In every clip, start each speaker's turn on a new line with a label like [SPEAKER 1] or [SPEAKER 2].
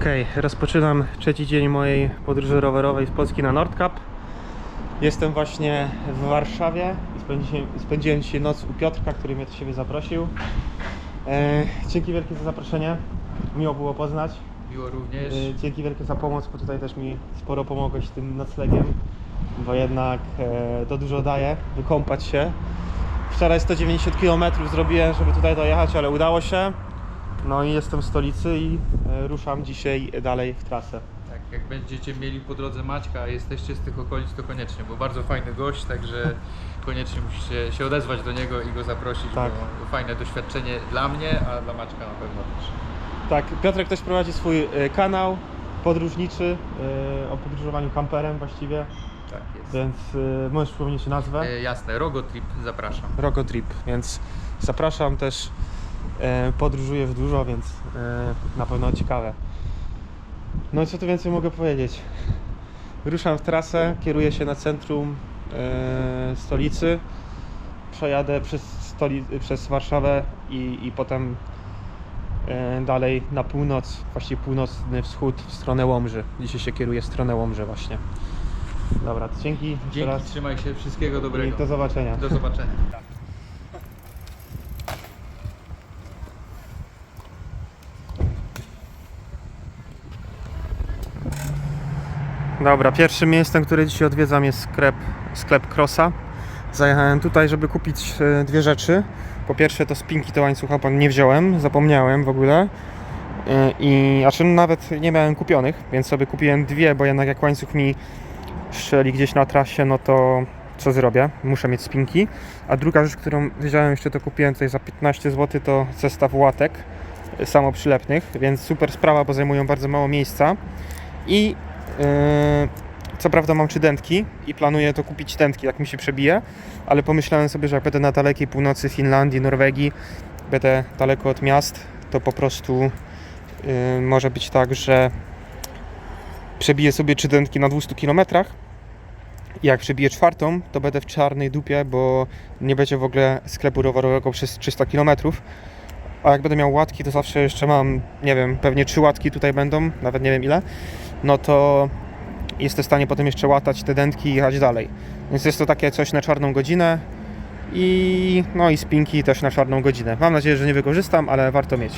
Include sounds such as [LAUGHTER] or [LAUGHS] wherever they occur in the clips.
[SPEAKER 1] Okej, rozpoczynam trzeci dzień mojej podróży rowerowej z Polski na Nordkap. Jestem właśnie w Warszawie i spędziłem, spędziłem dzisiaj noc u Piotrka, który mnie do siebie zaprosił. E, dzięki wielkie za zaproszenie, miło było poznać.
[SPEAKER 2] Miło również.
[SPEAKER 1] E, dzięki wielkie za pomoc, bo tutaj też mi sporo pomogłeś z tym noclegiem, bo jednak e, to dużo daje, wykąpać się. Wczoraj 190 km zrobiłem, żeby tutaj dojechać, ale udało się. No i jestem w stolicy i e, ruszam dzisiaj dalej w trasę.
[SPEAKER 2] Tak, jak będziecie mieli po drodze Maćka, a jesteście z tych okolic, to koniecznie, bo bardzo fajny gość, także [LAUGHS] koniecznie musicie się odezwać do niego i go zaprosić,
[SPEAKER 1] Tak.
[SPEAKER 2] bo fajne doświadczenie dla mnie, a dla Maćka na pewno też.
[SPEAKER 1] Tak, Piotrek też prowadzi swój e, kanał podróżniczy e, o podróżowaniu kamperem właściwie,
[SPEAKER 2] Tak jest.
[SPEAKER 1] więc możesz przypomnieć nazwę.
[SPEAKER 2] E, jasne, Rogotrip zapraszam.
[SPEAKER 1] Rogo Trip, więc zapraszam też. E, podróżuję w dużo, więc e, na pewno ciekawe. No i co tu więcej mogę powiedzieć? Ruszam w trasę, kieruję się na centrum e, stolicy, przejadę przez, stoli- przez Warszawę i, i potem dalej na północ, właściwie północny wschód w stronę Łomży. Dzisiaj się kieruję w stronę Łomży właśnie. Dobra, dzięki.
[SPEAKER 2] Dzięki, trzymaj się, wszystkiego
[SPEAKER 1] i
[SPEAKER 2] dobrego.
[SPEAKER 1] do zobaczenia.
[SPEAKER 2] Do zobaczenia. [LAUGHS]
[SPEAKER 1] Dobra, pierwszym miejscem, które dzisiaj odwiedzam jest sklep, sklep Crossa. Zajechałem tutaj, żeby kupić e, dwie rzeczy. Po pierwsze to spinki do łańcucha pan nie wziąłem, zapomniałem w ogóle. E, I a czym nawet nie miałem kupionych, więc sobie kupiłem dwie, bo jednak jak łańcuch mi strzeli gdzieś na trasie, no to co zrobię? Muszę mieć spinki. A druga rzecz, którą wziąłem jeszcze, to kupiłem tutaj za 15 zł, to zestaw łatek e, samoprzylepnych, więc super sprawa, bo zajmują bardzo mało miejsca. I co prawda mam trzy dętki i planuję to kupić dętki, jak mi się przebije, ale pomyślałem sobie, że jak będę na dalekiej północy Finlandii, Norwegii, będę daleko od miast, to po prostu yy, może być tak, że przebiję sobie trzy dętki na 200 km. Jak przebiję czwartą, to będę w czarnej dupie, bo nie będzie w ogóle sklepu rowerowego przez 300 km. A jak będę miał łatki, to zawsze jeszcze mam, nie wiem, pewnie trzy łatki tutaj będą, nawet nie wiem ile no to jestem w stanie potem jeszcze łatać te dętki i jechać dalej. Więc jest to takie coś na czarną godzinę i no i spinki też na czarną godzinę. Mam nadzieję, że nie wykorzystam, ale warto mieć.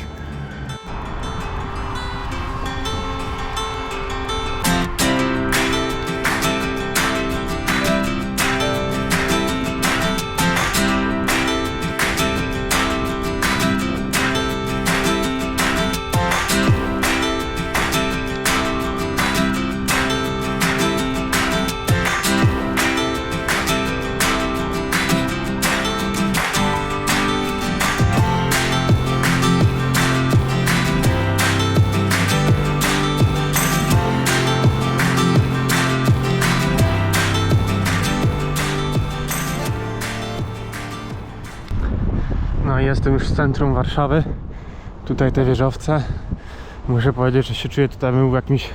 [SPEAKER 1] No i jestem już w centrum Warszawy. Tutaj te wieżowce. Muszę powiedzieć, że się czuję tutaj w jakimś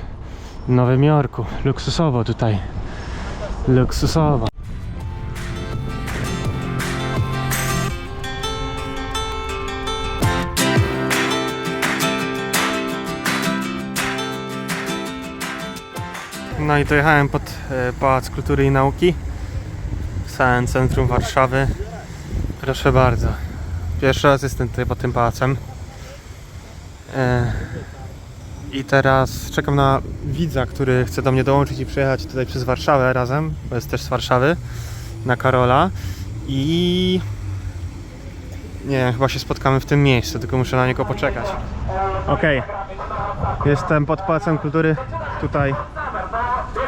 [SPEAKER 1] Nowym Jorku. Luksusowo tutaj. Luksusowo. No i dojechałem pod e, Pałac Kultury i Nauki w samym centrum Warszawy. Proszę bardzo. Pierwszy raz jestem tutaj pod tym pałacem. E, I teraz czekam na widza, który chce do mnie dołączyć i przyjechać tutaj przez Warszawę razem, bo jest też z Warszawy, na Karola. I nie, chyba się spotkamy w tym miejscu, tylko muszę na niego poczekać. Okej, jestem pod Pałacem Kultury. Tutaj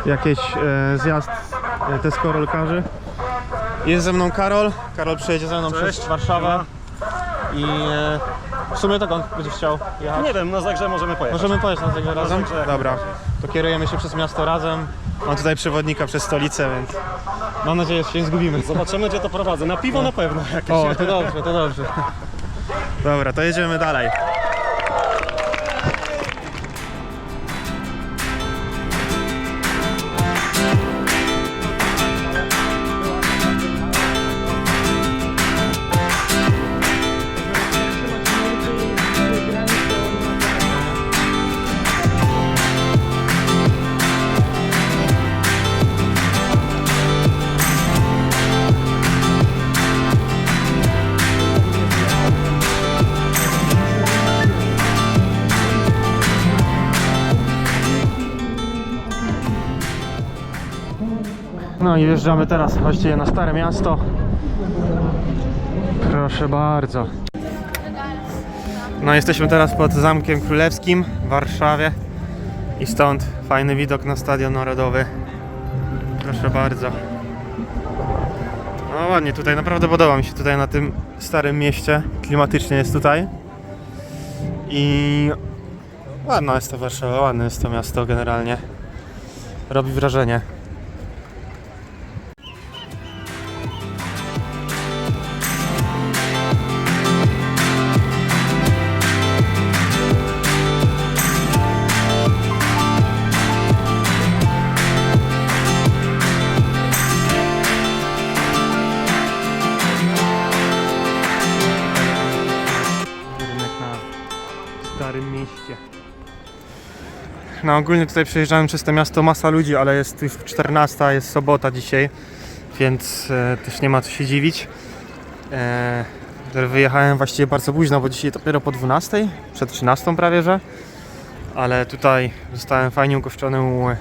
[SPEAKER 1] jakiś e, zjazd e, deskorolkarzy. Jest ze mną Karol. Karol przejedzie ze mną przez Warszawę. I e, w sumie dokąd będziesz chciał jechać?
[SPEAKER 3] Nie wiem, na Zagrze możemy pojechać.
[SPEAKER 1] Możemy pojechać na tego razem?
[SPEAKER 3] Zagrze.
[SPEAKER 1] Dobra, to kierujemy się przez miasto razem. Mam tutaj przewodnika przez stolicę, więc mam nadzieję, że się nie zgubimy.
[SPEAKER 3] Zobaczymy, gdzie to prowadzę. Na piwo na pewno jakieś.
[SPEAKER 1] O, to dobrze, to dobrze. Dobra, to jedziemy dalej. No i wjeżdżamy teraz właściwie na Stare Miasto. Proszę bardzo. No jesteśmy teraz pod Zamkiem Królewskim w Warszawie i stąd fajny widok na Stadion Narodowy. Proszę bardzo. No ładnie tutaj, naprawdę podoba mi się tutaj na tym starym mieście. Klimatycznie jest tutaj. I ładna jest to Warszawa, ładne jest to miasto generalnie. Robi wrażenie. No ogólnie tutaj przejeżdżałem przez to miasto masa ludzi, ale jest już 14, jest sobota dzisiaj, więc e, też nie ma co się dziwić. E, wyjechałem właściwie bardzo późno, bo dzisiaj dopiero po 12, przed 13 prawie, że. Ale tutaj zostałem fajnie ugoszczony u e,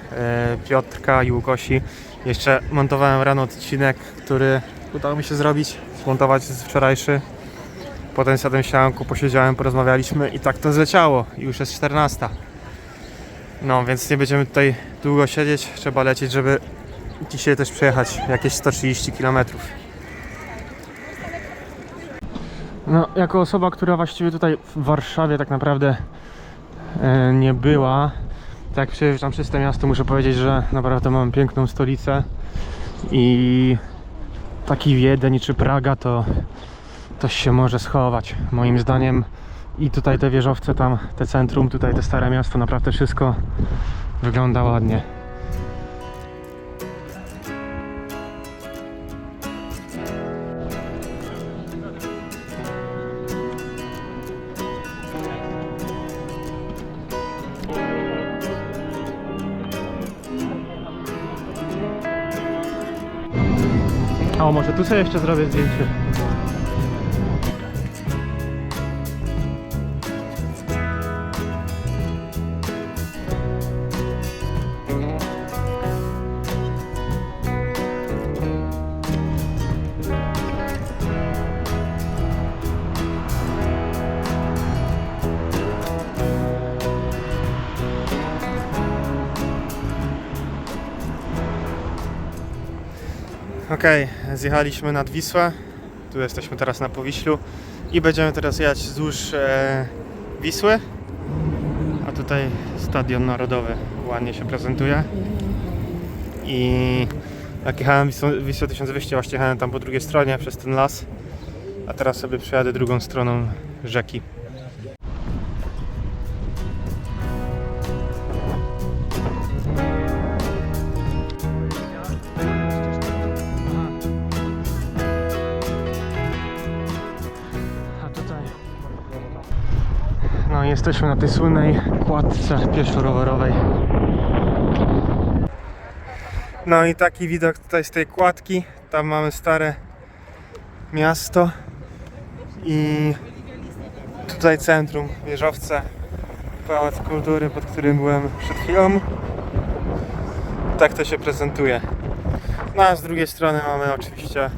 [SPEAKER 1] Piotrka i Łukosi. Jeszcze montowałem rano odcinek, który udało mi się zrobić, zmontować z wczorajszy. Potem zjadłem sianku, posiedziałem, porozmawialiśmy i tak to zleciało. Już jest 14. No, więc nie będziemy tutaj długo siedzieć. Trzeba lecieć, żeby dzisiaj też przejechać jakieś 130 km. No, jako osoba, która właściwie tutaj w Warszawie tak naprawdę e, nie była, tak przejeżdżam przez to miasto, muszę powiedzieć, że naprawdę mam piękną stolicę i taki Wiedeń czy Praga to to się może schować. Moim zdaniem i tutaj te wieżowce tam, te centrum, tutaj te stare miasto, naprawdę wszystko wygląda ładnie. O, może tu sobie jeszcze zrobię zdjęcie. Okej, zjechaliśmy nad Wisłę. Tu jesteśmy teraz na Powiślu i będziemy teraz jechać wzdłuż e, Wisły. A tutaj Stadion Narodowy ładnie się prezentuje. I jak jechałem Wisłą, Wisłę 1200, właśnie jechałem tam po drugiej stronie przez ten las. A teraz sobie przejadę drugą stroną rzeki. Jesteśmy na tej słynnej kładce pieszo-rowerowej. No i taki widok tutaj z tej kładki. Tam mamy stare miasto i tutaj centrum, wieżowce, pałac kultury, pod którym byłem przed chwilą. Tak to się prezentuje. No a z drugiej strony mamy oczywiście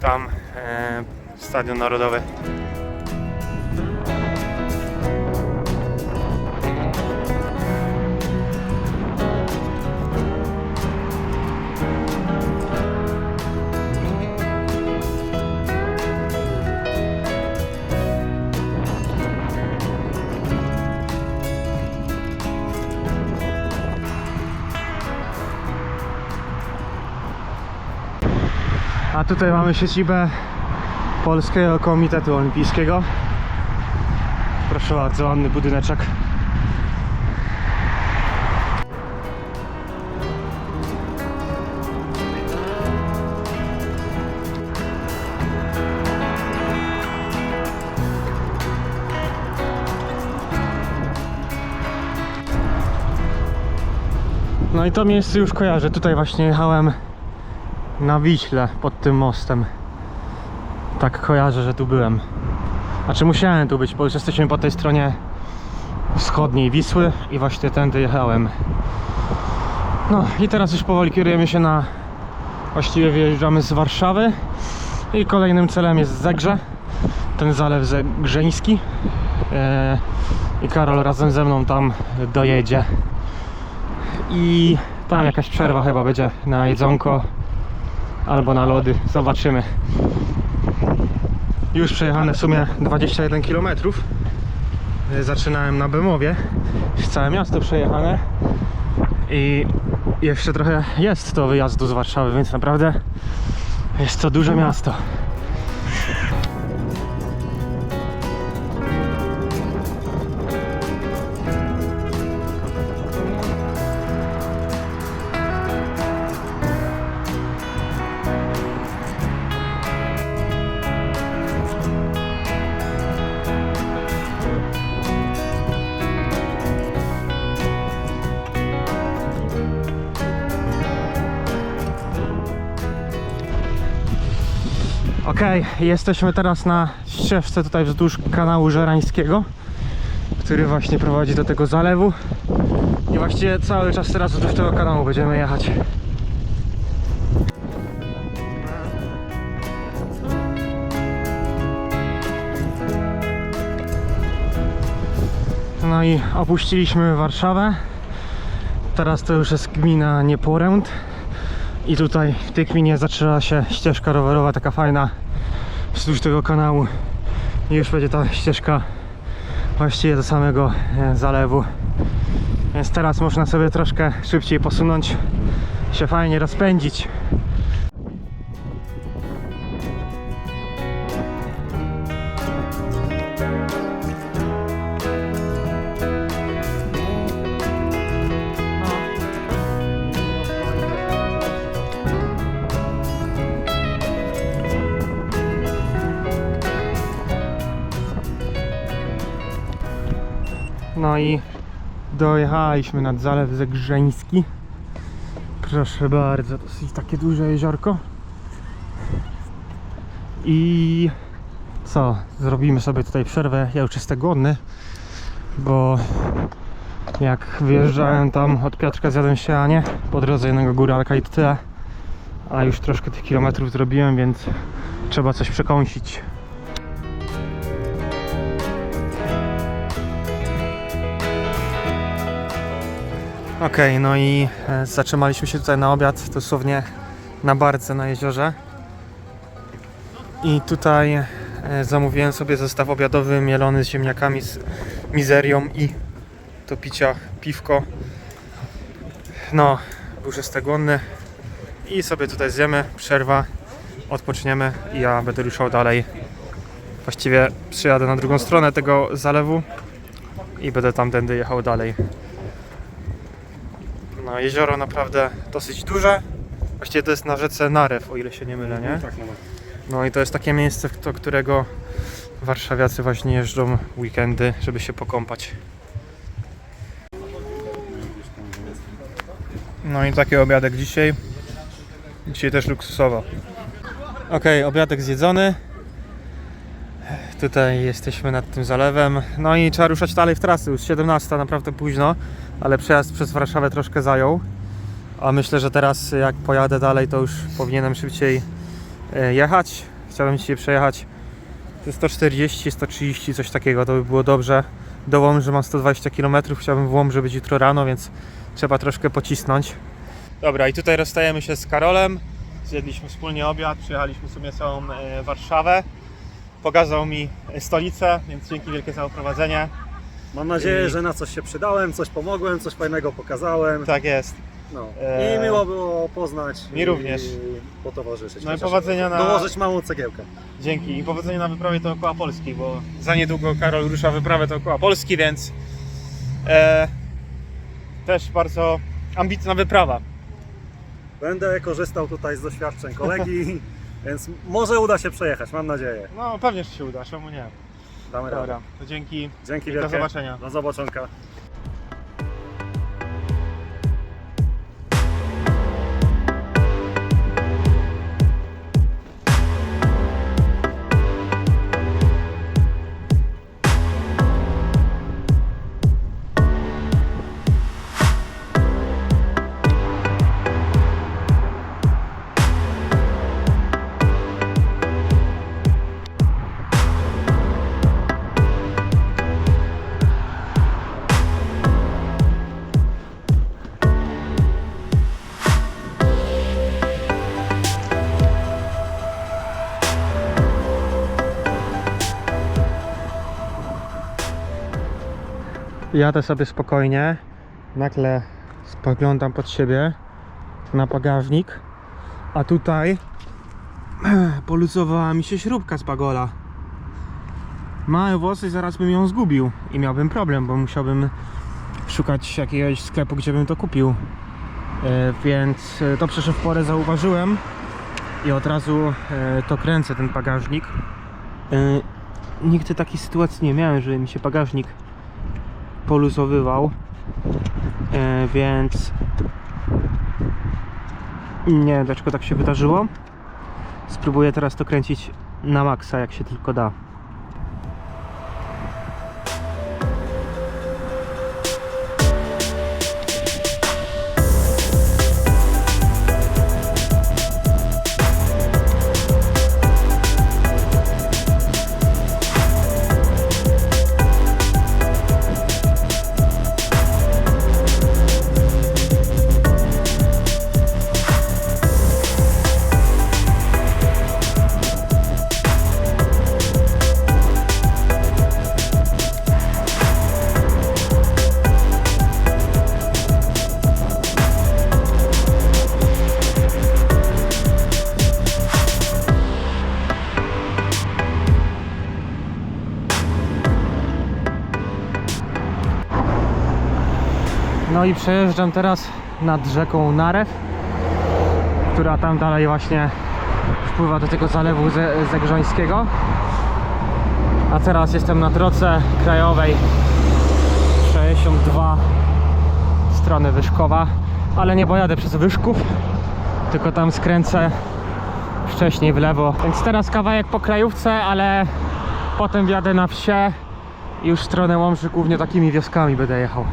[SPEAKER 1] tam e, Stadion Narodowy. Tutaj mamy siedzibę Polskiego Komitetu Olimpijskiego. Proszę bardzo, ładny budyneczek. No i to miejsce już kojarzę. Tutaj właśnie jechałem na Wiśle pod tym mostem. Tak kojarzę, że tu byłem. Znaczy musiałem tu być, bo już jesteśmy po tej stronie wschodniej Wisły i właśnie tędy jechałem. No i teraz już powoli kierujemy się na Właściwie wyjeżdżamy z Warszawy i kolejnym celem jest Zegrze, ten zalew zegrzeński. E, I Karol razem ze mną tam dojedzie. I tam jakaś przerwa chyba będzie na jedzonko albo na lody. Zobaczymy. Już przejechane w sumie 21 km. Zaczynałem na Bemowie. Całe miasto przejechane. I jeszcze trochę jest to wyjazdu z Warszawy, więc naprawdę jest to duże miasto. Okej, jesteśmy teraz na ścieżce tutaj wzdłuż kanału Żerańskiego, który właśnie prowadzi do tego zalewu. I właściwie cały czas teraz wzdłuż tego kanału będziemy jechać. No i opuściliśmy Warszawę. Teraz to już jest gmina Nieporęd. I tutaj w tej gminie zaczyna się ścieżka rowerowa, taka fajna wzdłuż tego kanału. I już będzie ta ścieżka właściwie do samego e, zalewu. Więc teraz można sobie troszkę szybciej posunąć, się fajnie rozpędzić. Dojechaliśmy nad Zalew Zegrzeński. Proszę bardzo, dosyć takie duże jeziorko. I co? Zrobimy sobie tutaj przerwę. Ja już jestem głodny, bo jak wyjeżdżałem tam od Piotrka zjadłem śniadanie po drodze jednego góralka i to tyle. A już troszkę tych kilometrów zrobiłem, więc trzeba coś przekąsić. Okej, no i e, zatrzymaliśmy się tutaj na obiad, dosłownie na barce na jeziorze. I tutaj e, zamówiłem sobie zestaw obiadowy mielony z ziemniakami, z mizerią i do picia piwko. No, jestem głodny i sobie tutaj zjemy, przerwa, odpoczniemy i ja będę ruszał dalej. Właściwie przyjadę na drugą stronę tego zalewu i będę tamtędy jechał dalej. No, jezioro naprawdę dosyć duże. Właściwie to jest na rzece Narew, o ile się nie mylę, nie?
[SPEAKER 3] Tak, no.
[SPEAKER 1] No i to jest takie miejsce, do którego warszawiacy właśnie jeżdżą weekendy, żeby się pokąpać. No i taki obiadek dzisiaj. Dzisiaj też luksusowo. Okej, obiadek zjedzony. Tutaj jesteśmy nad tym zalewem. No i trzeba ruszać dalej w trasy. Już 17, naprawdę późno, ale przejazd przez Warszawę troszkę zajął. A myślę, że teraz jak pojadę dalej, to już powinienem szybciej e, jechać. Chciałbym dzisiaj przejechać te 140, 130, coś takiego, to by było dobrze. Do Łomży mam 120 km, chciałbym w Łomży być jutro rano, więc trzeba troszkę pocisnąć. Dobra, i tutaj rozstajemy się z Karolem. Zjedliśmy wspólnie obiad, przyjechaliśmy w sumie całą e, Warszawę. Pokazał mi e, stolicę, więc dzięki wielkie za oprowadzenie.
[SPEAKER 3] Mam nadzieję,
[SPEAKER 1] I-
[SPEAKER 3] że na coś się przydałem, coś pomogłem, coś fajnego pokazałem.
[SPEAKER 1] Tak jest.
[SPEAKER 3] No. I miło było poznać.
[SPEAKER 1] mi
[SPEAKER 3] i
[SPEAKER 1] również.
[SPEAKER 3] potowarzyszyć.
[SPEAKER 1] No i powodzenia na-
[SPEAKER 3] Dołożyć małą cegiełkę.
[SPEAKER 1] Dzięki i powodzenia na wyprawie dookoła Polski, bo za niedługo Karol rusza wyprawę dookoła Polski, więc e, też bardzo ambitna wyprawa.
[SPEAKER 3] Będę korzystał tutaj z doświadczeń kolegi, [LAUGHS] więc może uda się przejechać, mam nadzieję.
[SPEAKER 1] No pewnie, że się uda, czemu nie?
[SPEAKER 3] Damy radę.
[SPEAKER 1] Dobra, to dzięki.
[SPEAKER 3] Dzięki
[SPEAKER 1] I do
[SPEAKER 3] wielkie.
[SPEAKER 1] zobaczenia.
[SPEAKER 3] Do zobaczonka.
[SPEAKER 1] Jadę sobie spokojnie. Nagle spoglądam pod siebie na bagażnik. A tutaj [CLEARS THROAT] poluzowała mi się śrubka z bagola. Małe włosy zaraz bym ją zgubił i miałbym problem, bo musiałbym szukać jakiegoś sklepu, gdzie bym to kupił. E, więc e, to przecież w porę zauważyłem i od razu e, to kręcę ten bagażnik. E, nigdy takiej sytuacji nie miałem, żeby mi się bagażnik poluzowywał, e, więc nie wiem dlaczego tak się wydarzyło. Spróbuję teraz to kręcić na maksa, jak się tylko da. No i przejeżdżam teraz nad rzeką Narew, która tam dalej właśnie wpływa do tego zalewu ze, zegrzońskiego. A teraz jestem na drodze krajowej 62 strony Wyszkowa, ale nie pojadę przez Wyszków, tylko tam skręcę wcześniej w lewo. Więc teraz kawałek po krajówce, ale potem wjadę na wsie i już w stronę Łomży głównie takimi wioskami będę jechał.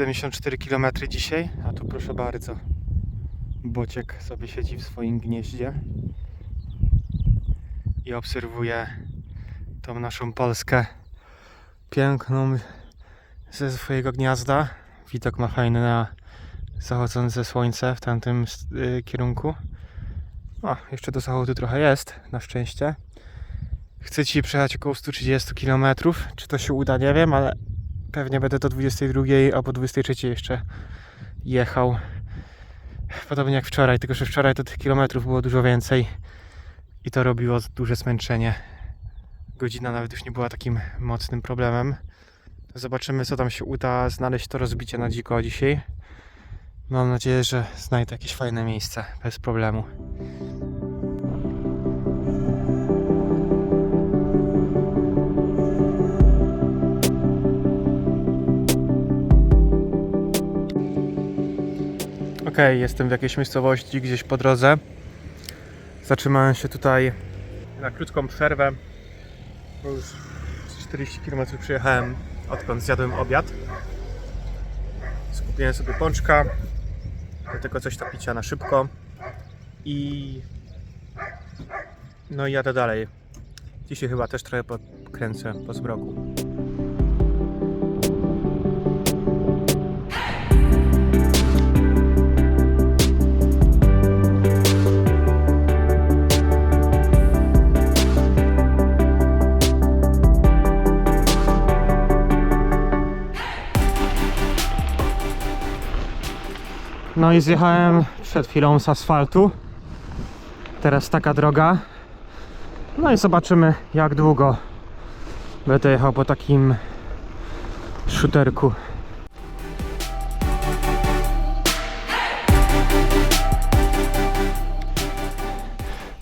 [SPEAKER 1] 74 km dzisiaj, a tu proszę bardzo. Bociek sobie siedzi w swoim gnieździe i obserwuje tą naszą Polskę piękną ze swojego gniazda. Widok ma fajny na zachodzące słońce w tamtym y, kierunku. O, jeszcze do zachodu trochę jest, na szczęście. Chcę ci przejechać około 130 km. Czy to się uda, nie wiem, ale pewnie będę do 22 albo 23 jeszcze jechał. Podobnie jak wczoraj, tylko że wczoraj to tych kilometrów było dużo więcej i to robiło duże zmęczenie. Godzina nawet już nie była takim mocnym problemem. Zobaczymy, co tam się uda znaleźć to rozbicie na dziko dzisiaj. Mam nadzieję, że znajdę jakieś fajne miejsce bez problemu. Jestem w jakiejś miejscowości gdzieś po drodze. Zatrzymałem się tutaj na krótką przerwę, bo już 40 km przyjechałem odkąd zjadłem obiad. Skupiłem sobie pączka, do tego coś do picia na szybko i no i jadę dalej. Dzisiaj chyba też trochę pokręcę po zmroku. No i zjechałem przed chwilą z asfaltu. Teraz taka droga. No i zobaczymy jak długo będę jechał po takim szuterku.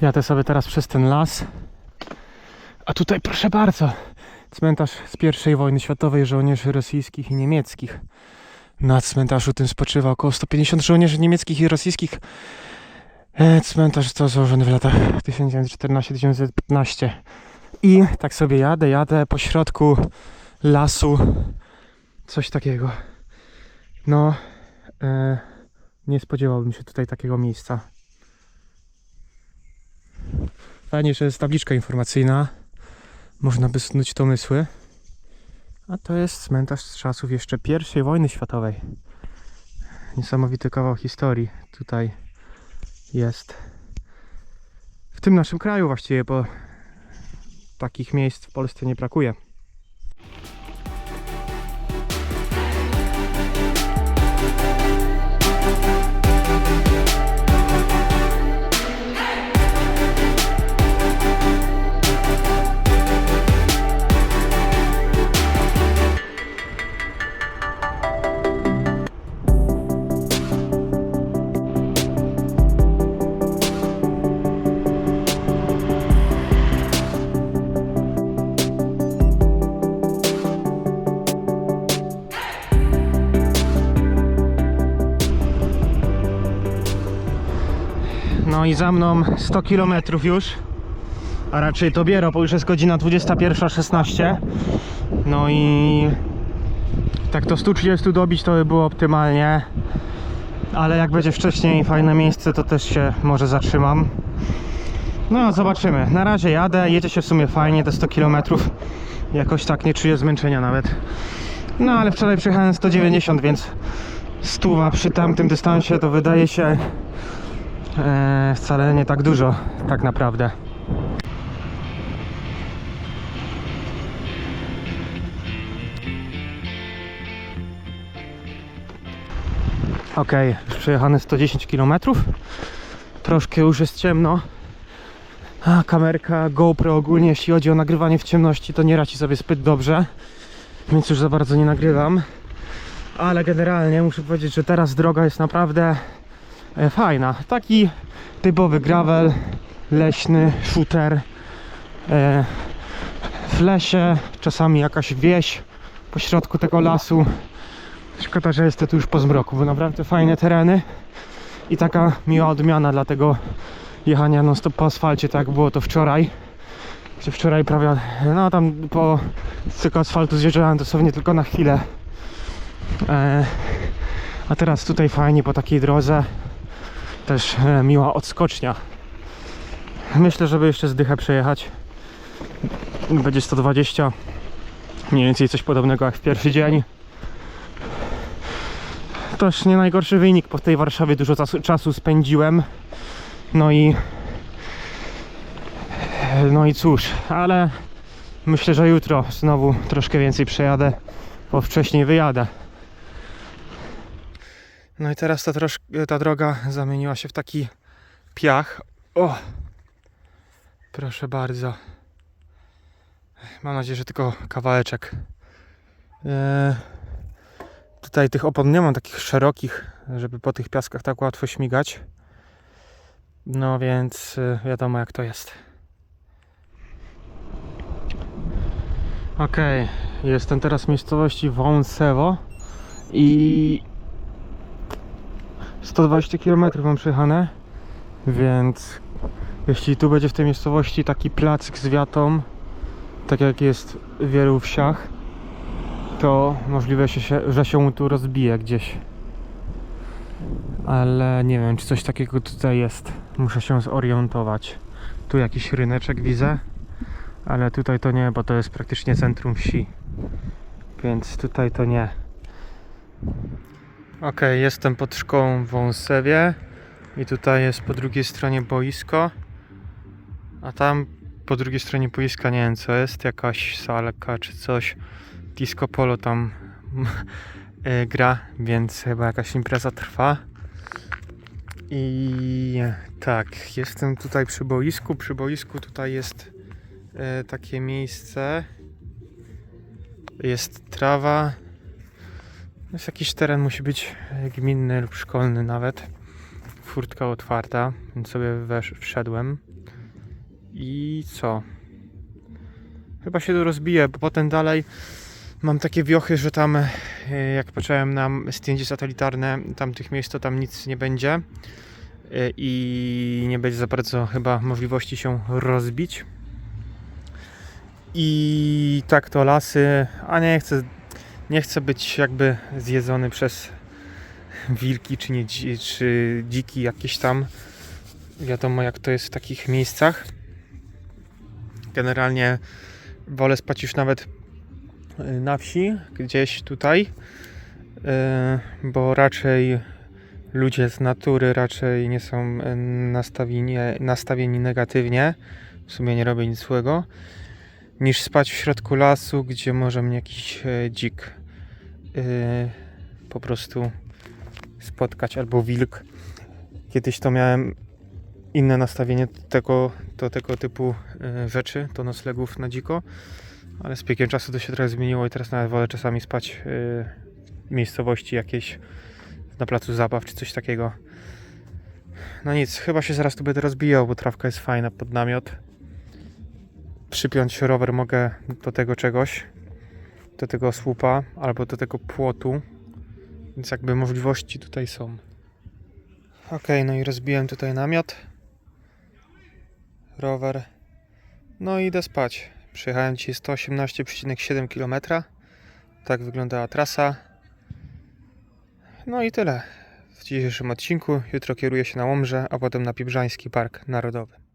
[SPEAKER 1] Jadę sobie teraz przez ten las. A tutaj proszę bardzo, cmentarz z I wojny światowej żołnierzy rosyjskich i niemieckich. Na cmentarzu tym spoczywa około 150 żołnierzy niemieckich i rosyjskich. E, Cmentarz został założony w latach 1914-1915 I tak sobie jadę, jadę po środku lasu. Coś takiego. No, e, nie spodziewałbym się tutaj takiego miejsca. Fajnie, że jest tabliczka informacyjna. Można by snuć domysły. A to jest cmentarz z czasów jeszcze I wojny światowej. Niesamowity kawał historii tutaj jest. W tym naszym kraju właściwie, bo takich miejsc w Polsce nie brakuje. I za mną 100 km już. A raczej to biero, bo już jest godzina 21.16. No i tak to 130 dobić to by było optymalnie. Ale jak będzie wcześniej fajne miejsce, to też się może zatrzymam. No, zobaczymy. Na razie jadę, jedzie się w sumie fajnie, te 100 km. Jakoś tak nie czuję zmęczenia nawet. No, ale wczoraj przejechałem 190, więc stuwa przy tamtym dystansie to wydaje się e, wcale nie tak dużo, tak naprawdę. Ok, już przejechane 110 km. Troszkę już jest ciemno. A kamerka GoPro ogólnie, jeśli chodzi o nagrywanie w ciemności, to nie radzi sobie zbyt dobrze, więc już za bardzo nie nagrywam. Ale generalnie muszę powiedzieć, że teraz droga jest naprawdę fajna. Taki typowy gravel, leśny, shooter. E, w lesie, czasami jakaś wieś po środku tego lasu. Szkoda, że jest to już po zmroku, bo naprawdę fajne tereny i taka miła odmiana dla tego jechania non stop po asfalcie, tak było to wczoraj. Czy wczoraj prawie, no tam po tego asfaltu zjeżdżałem dosłownie tylko na chwilę. E, a teraz tutaj fajnie po takiej drodze też e, miła odskocznia. Myślę, żeby jeszcze zdychę przejechać. Będzie 120. Mniej więcej coś podobnego jak w pierwszy dzień. Też nie najgorszy wynik, w tej Warszawie dużo czasu, spędziłem. No i no i cóż, ale myślę, że jutro znowu troszkę więcej przejadę, bo wcześniej wyjadę. No i teraz ta, troszkę, ta droga zamieniła się w taki piach. O! Proszę bardzo. Mam nadzieję, że tylko kawałeczek. Eee, tutaj tych opon nie mam takich szerokich, żeby po tych piaskach tak łatwo śmigać. No więc y, wiadomo jak to jest. Okej, jestem teraz w miejscowości Wąsewo i 120 km mam przejechane, więc jeśli tu będzie w tej miejscowości taki placyk z wiatą, tak jak jest w wielu wsiach, to możliwe, się, że się tu rozbije gdzieś. Ale nie wiem, czy coś takiego tutaj jest. Muszę się zorientować. Tu jakiś ryneczek widzę, ale tutaj to nie, bo to jest praktycznie centrum wsi. Więc tutaj to nie. Ok, jestem pod szkołą w Wąsewie i tutaj jest po drugiej stronie boisko, a tam po drugiej stronie boiska nie wiem co jest, jakaś salka czy coś. Disco polo tam [LAUGHS] e, gra, więc chyba jakaś impreza trwa. I tak, jestem tutaj przy boisku. Przy boisku tutaj jest e, takie miejsce. Jest trawa. Jest jakiś teren, musi być gminny lub szkolny nawet. Furtka otwarta, więc sobie wesz, wszedłem. I co? Chyba się tu rozbiję, bo potem dalej mam takie wiochy, że tam e, jak patrzyłem na zdjęcie satelitarne, tam tych miejsc to tam nic nie będzie e, i nie będzie za bardzo chyba możliwości się rozbić. I tak to lasy, a nie chcę, nie chcę być jakby zjedzony przez wilki czy, nie, czy dziki jakieś tam. Wiadomo jak to jest w takich miejscach. Generalnie wolę spać już nawet y, na wsi, gdzieś tutaj, y, bo raczej ludzie z natury raczej nie są y, nastawieni, nastawieni negatywnie. W sumie nie robię nic złego. Niż spać w środku lasu, gdzie może mnie jakiś dzik y, po prostu spotkać albo wilk. Kiedyś to miałem inne nastawienie tego, do tego typu y, rzeczy, do noclegów na dziko, ale z biegiem czasu to się trochę zmieniło i teraz nawet wolę czasami spać y, w miejscowości jakiejś na placu zabaw czy coś takiego. No nic, chyba się zaraz tu będę rozbijał, bo trawka jest fajna pod namiot. Przypiąć rower mogę do tego czegoś, do tego słupa albo do tego płotu, więc jakby możliwości tutaj są. Ok, no i rozbiłem tutaj namiot, rower, no i idę spać. Przejechałem dzisiaj 118,7 km. Tak wyglądała trasa. No i tyle w dzisiejszym odcinku. Jutro kieruję się na Łomżę, a potem na Pibrzański Park Narodowy.